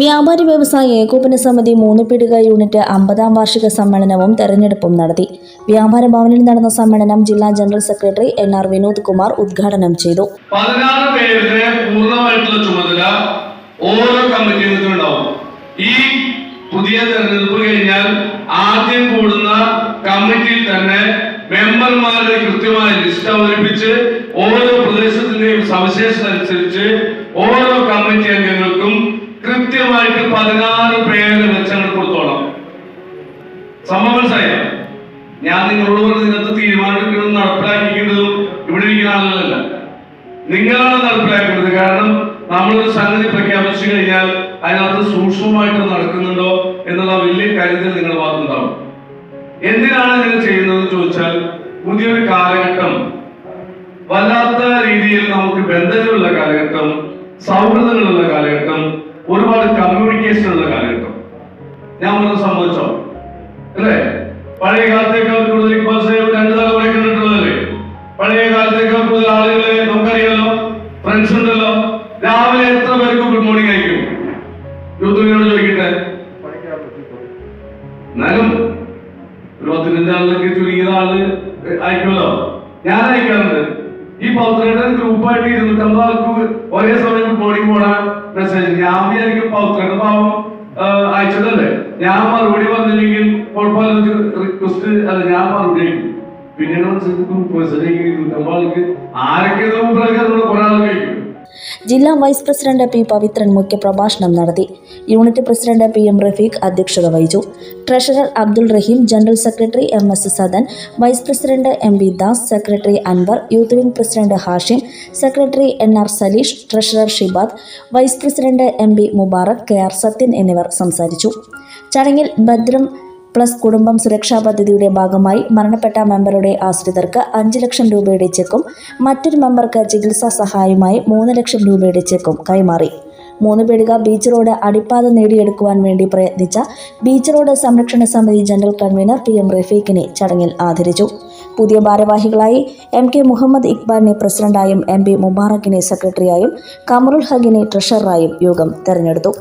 വ്യാപാരി വ്യവസായ ഏകോപന സമിതി മൂന്ന് യൂണിറ്റ് അമ്പതാം വാർഷിക സമ്മേളനവും തെരഞ്ഞെടുപ്പും നടത്തി. വ്യാപാര ഭവനിൽ നടന്ന സമ്മേളനം ജില്ലാ general secretary N R Vinod Kumar ഉദ്ഘാടനം ചെയ്തു. പതിനാറ് പേരുടെ പൂർണമായിട്ടുള്ള ചുമതല ഓരോ കമ്മിറ്റികൾക്കും ഉണ്ടാവും ഈ പുതിയ തെരഞ്ഞെടുപ്പ് കഴിഞ്ഞാൽ ആദ്യം കൂടുന്ന കമ്മിറ്റിയിൽ തന്നെ മെമ്പർമാരുടെ കൃത്യമായ ലിസ്റ്റ് അവതരിപ്പിച്ച് ഓരോ പ്രദേശത്തിന്റെയും സവിശേഷത അനുസരിച്ച് ഓരോ കമ്മിറ്റി അംഗങ്ങൾക്കും കൃത്യമായിട്ട് പതിനാറ് പേര് വെച്ചങ്ങൾ കൊടുത്തോളാം. മനസ്സിലായോ? ഞാൻ നിങ്ങളോട് പറഞ്ഞ ഇന്നത്തെ തീരുമാനിക്കണം നടപ്പിലാക്കിക്കുന്നതും ഇവിടെ ഇരിക്കുന്ന ആളുകളല്ല. നിങ്ങളാണ് നടപ്പിലാക്കുന്നത് കാരണം നമ്മളൊരു സംഗതി പ്രഖ്യാപിച്ചു കഴിഞ്ഞാൽ അതിനകത്ത് സൂക്ഷ്മമായിട്ട് നടക്കുന്നുണ്ടോ എന്നുള്ള വലിയ കാര്യത്തിൽ നിങ്ങൾ ഭാഗത്തുണ്ടാവും. എന്തിനാണ് നിങ്ങൾ ചെയ്യുന്നത് ചോദിച്ചാൽ പുതിയൊരു കാലഘട്ടം. വല്ലാത്ത രീതിയിൽ നമുക്ക് ബന്ധങ്ങളുള്ള കാലഘട്ടം സൗഹൃദങ്ങളുള്ള കാലഘട്ടം ഒരുപാട് കമ്മ്യൂണിക്കേഷൻ ഉള്ള കാലഘട്ടം ഞാൻ ഒന്ന് സമ്മതിച്ചോ? അല്ലേ? പഴയ കാലത്തേക്കാൾ കൂടുതൽ ഇപ്പോൾ രണ്ട് തലമുറ കണ്ടിട്ടുള്ളതല്ലേ പഴയ കാലത്തേക്കാൾ കൂടുതൽ ആളുകളെ നമുക്കറിയാലോ? ഫ്രണ്ട്സ് ഉണ്ടല്ലോ. രാവിലെ എത്ര പേർക്ക് ഗുഡ് മോർണിംഗ് അയക്കും യൂത്തുവിനോട് ചോദിക്കട്ടെ. എന്നാലും ഒരു പത്തിനഞ്ച് ആളിലേക്ക് ചുരുങ്ങിയ ആൾ അയക്കുമല്ലോ ഞാൻ അയക്കാറുണ്ട് ഈ പൗത്രയുടെ ഗ്രൂപ്പായിട്ട് ഇരുന്നൂറ്റമ്പത് ആൾക്ക് ഒരേ സമയം ഗുഡ് മോർണിംഗ് പോണ മെസ്സേജ് പൗത്രയുടെ പാവം അയച്ചതല്ലേ? ഞാൻ മറുപടി വന്നില്ലെങ്കിൽ കുഴപ്പമില്ല റിക്വസ്റ്റ് അല്ല ഞാൻ മറുപടി പിന്നീട് ആരൊക്കെ ജില്ലാ വൈസ് പ്രസിഡന്റ് പി പവിത്രൻ മുഖ്യപ്രഭാഷണം നടത്തി. Unit president P M Rafeeq അധ്യക്ഷത വഹിച്ചു. Treasurer Abdul Rahim general secretary M S Sadan vice president M V Das secretary Anvar youth wing president Hashim secretary N R Saleesh treasurer Shibad vice president M B Mubarak K R Sathyan എന്നിവർ സംസാരിച്ചു. ചടങ്ങിൽ ഭദ്രം plus കുടുംബം സുരക്ഷാ പദ്ധതിയുടെ ഭാഗമായി മരണപ്പെട്ട മെമ്പറുടെ ആശ്രിതർക്ക് അഞ്ച് ലക്ഷം രൂപയുടെ ചെക്കും മറ്റൊരു മെമ്പർക്ക് ചികിത്സാ സഹായമായി മൂന്ന് ലക്ഷം രൂപയുടെ ചെക്കും കൈമാറി. മൂന്ന് പേടിക ബീച്ച് റോഡ് അടിപ്പാത നേടിയെടുക്കുവാൻ വേണ്ടി പ്രയത്നിച്ച ബീച്ച് റോഡ് സംരക്ഷണ സമിതി ജനറൽ കൺവീനർ പി എം റഫീഖിനെ ചടങ്ങിൽ ആദരിച്ചു. പുതിയ ഭാരവാഹികളായി എം കെ മുഹമ്മദ് ഇക്ബാലിനെ പ്രസിഡന്റായും എം പി മുബാറക്കിനെ സെക്രട്ടറിയായും കമറുൽ ഹഖിനെ ട്രഷററായും യോഗം തെരഞ്ഞെടുത്തു.